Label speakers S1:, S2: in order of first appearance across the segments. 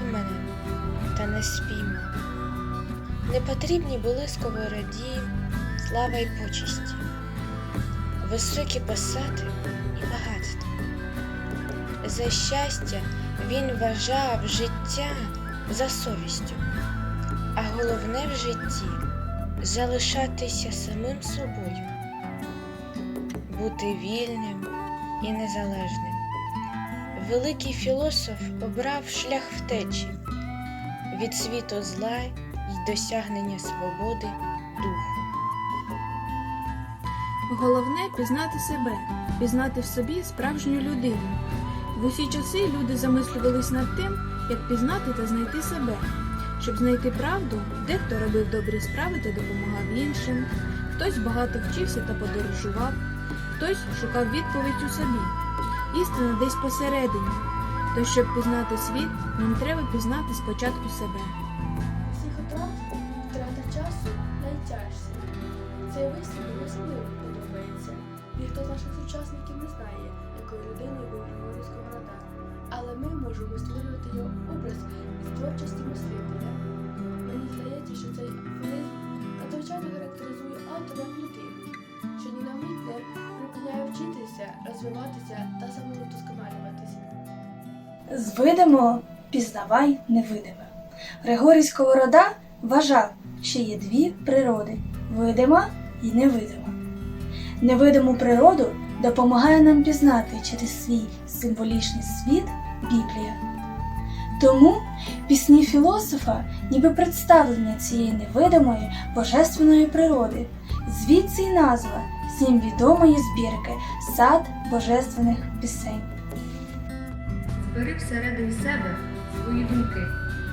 S1: Зловив мене та не спіймав. Не потрібні були сковороді, слава й почесті, високі посади і багатства. За щастя він вважав життя за совістю, а головне в житті залишатися самим собою, бути вільним і незалежним. Великий філософ обрав шлях втечі від світу зла й досягнення свободи духу.
S2: Головне пізнати себе, пізнати в собі справжню людину. В усі часи люди замислювались над тим, як пізнати та знайти себе. Щоб знайти правду, дехто робив добрі справи та допомагав іншим, хтось багато вчився та подорожував, хтось шукав відповідь у собі. Істина десь посередині. То щоб пізнати світ, нам треба пізнати спочатку себе.
S3: Психотрат втрата часу найтяжче. Цей вислів особливо подобається. Ніхто з наших сучасників не знає, якою людиною був Григорій Сковорода. Але ми можемо створювати його образ із творчості мислителя. Мені здається, що цей афоризм надзвичайно характеризує розвиватися та самовдосконалюватися.
S4: З видимого пізнавай невидиме. Григорій Сковорода вважав, що є дві природи видима і невидима. Невидиму природу допомагає нам пізнати через свій символічний світ Біблія. Тому пісні філософа ніби представлення цієї невидимої божественної природи, звідси й назва всім відомої збірки Сад божественних пісень.
S5: Збери всередині себе свої думки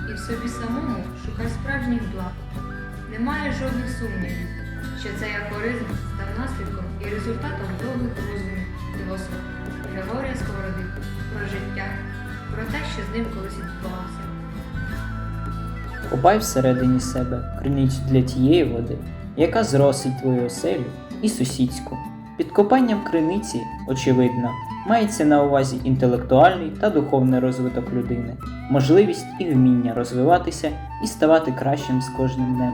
S5: і в собі самому шукай справжніх благ. Немає жодних сумнівів, що цей афоризм став наслідком і результатом довгих роздумів філософа Григорія Сковороди про життя, про те, що з ним колись відбувалося.
S6: Копай всередині себе криницю для тієї води, яка зросить твою оселю і сусідську. Під копанням криниці, очевидно, мається на увазі інтелектуальний та духовний розвиток людини, можливість і вміння розвиватися і ставати кращим з кожним днем.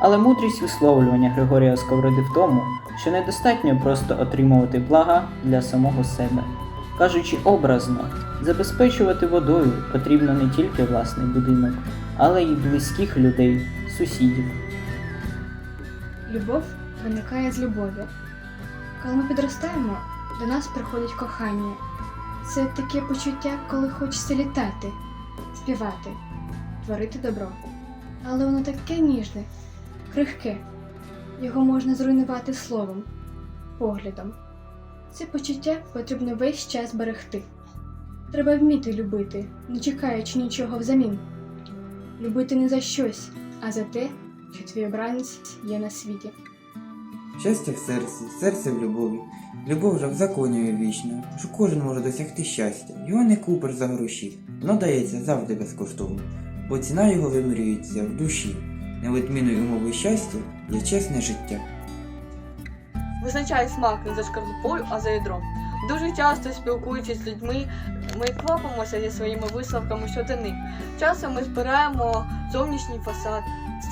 S6: Але мудрість висловлювання Григорія Сковороди в тому, що недостатньо просто отримувати блага для самого себе. Кажучи образно, забезпечувати водою потрібно не тільки власний будинок, але й близьких людей, сусідів.
S7: Любов виникає з любові. Коли ми підростаємо, до нас приходить кохання. Це таке почуття, коли хочеться літати, співати, творити добро. Але воно таке ніжне, крихке. Його можна зруйнувати словом, поглядом. Це почуття потрібно весь час берегти. Треба вміти любити, не чекаючи нічого взамін. Любити не за щось, а за те, що твій обранець є на світі.
S8: Щастя в серці, серце в любові. Любов же в законі вічна, що кожен може досягти щастя. Його не купиш за гроші, воно дається завжди безкоштовно, бо ціна його вимірюється в душі. Невідмінною умовою щастя є чесне життя.
S9: Визначай смак не за шкарлупою, а за ядром. Дуже часто спілкуючись з людьми, ми квапимося зі своїми висновками щодо них. Часом ми збираємо зовнішній фасад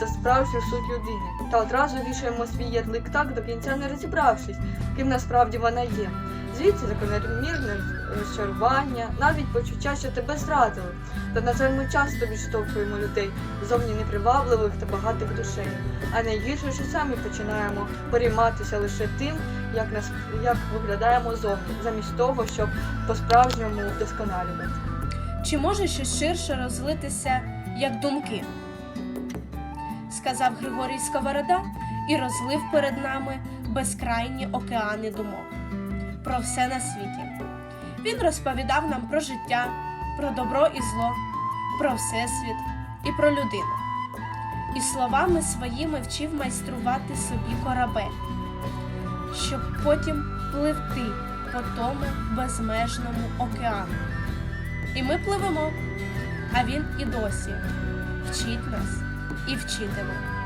S9: та справжню суть людини, та одразу вішаємо свій ярлик так до кінця не розібравшись, ким насправді вона є. Звідси закономірне розчарування, навіть почуття, що тебе зрадили. Та, на жаль, ми часто відштовхуємо людей зовні непривабливих та багатих душей. А найгірше, що самі починаємо перейматися лише тим, як нас як виглядаємо зовні, замість того, щоб по-справжньому вдосконалювати.
S10: Чи може щось ширше розлитися, як думки? Сказав Григорій Сковорода і розлив перед нами безкрайні океани думок про все на світі. Він розповідав нам про життя, про добро і зло, про всесвіт і про людину. І словами своїми вчив майструвати собі корабель, щоб потім пливти по тому безмежному океану. І ми пливемо, а він і досі вчить нас і вчитиме.